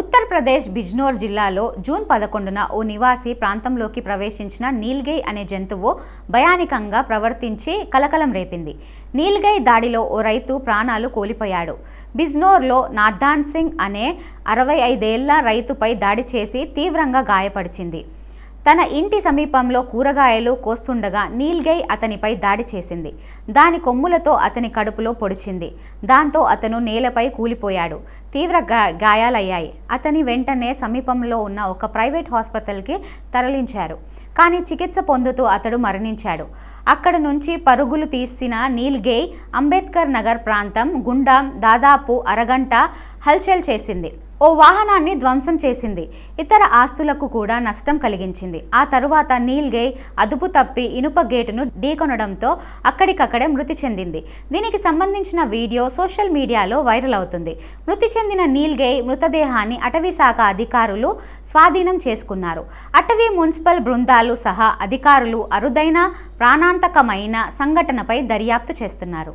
ఉత్తరప్రదేశ్ బిజ్నోర్ జిల్లాలో జూన్ పదకొండున ఓ నివాసి ప్రాంతంలోకి ప్రవేశించిన నీల్గై అనే జంతువు భయానికంగా ప్రవర్తించి కలకలం రేపింది. నీల్గై దాడిలో ఓ రైతు ప్రాణాలు కోల్పోయాడు. బిజ్నోర్లో నాథాన్ సింగ్ అనే అరవై ఐదేళ్ళ రైతుపై దాడి చేసి తీవ్రంగా గాయపరిచింది తన ఇంటి సమీపంలో కూరగాయలు కోస్తుండగా నీల్గై అతనిపై దాడి చేసింది. దాని కొమ్ములతో అతని కడుపులో పొడిచింది. దాంతో అతను నేలపై కూలిపోయాడు. తీవ్ర గా గాయాలయ్యాయి. అతని వెంటనే సమీపంలో ఉన్న ఒక ప్రైవేట్ హాస్పిటల్కి తరలించారు. కానీ చికిత్స పొందుతూ అతడు మరణించాడు. అక్కడ నుంచి పరుగులు తీసిన నీల్గై అంబేద్కర్ నగర్ ప్రాంతం గుండా దాదాపు అరగంట హల్చల్ చేసింది. ఓ వాహనాన్ని ధ్వంసం చేసింది. ఇతర ఆస్తులకు కూడా నష్టం కలిగించింది. ఆ తరువాత నీల్గై అదుపు తప్పి ఇనుప గేటును ఢీకొనడంతో అక్కడికక్కడే మృతి చెందింది. దీనికి సంబంధించిన వీడియో సోషల్ మీడియాలో వైరల్ అవుతుంది. మృతి చెందిన నీల్గై మృతదేహాన్ని అటవీ శాఖ అధికారులు స్వాధీనం చేసుకున్నారు. అటవీ మున్సిపల్ బృందాలు సహా అధికారులు అరుదైన ప్రాణాంతకమైన సంఘటనపై దర్యాప్తు చేస్తున్నారు.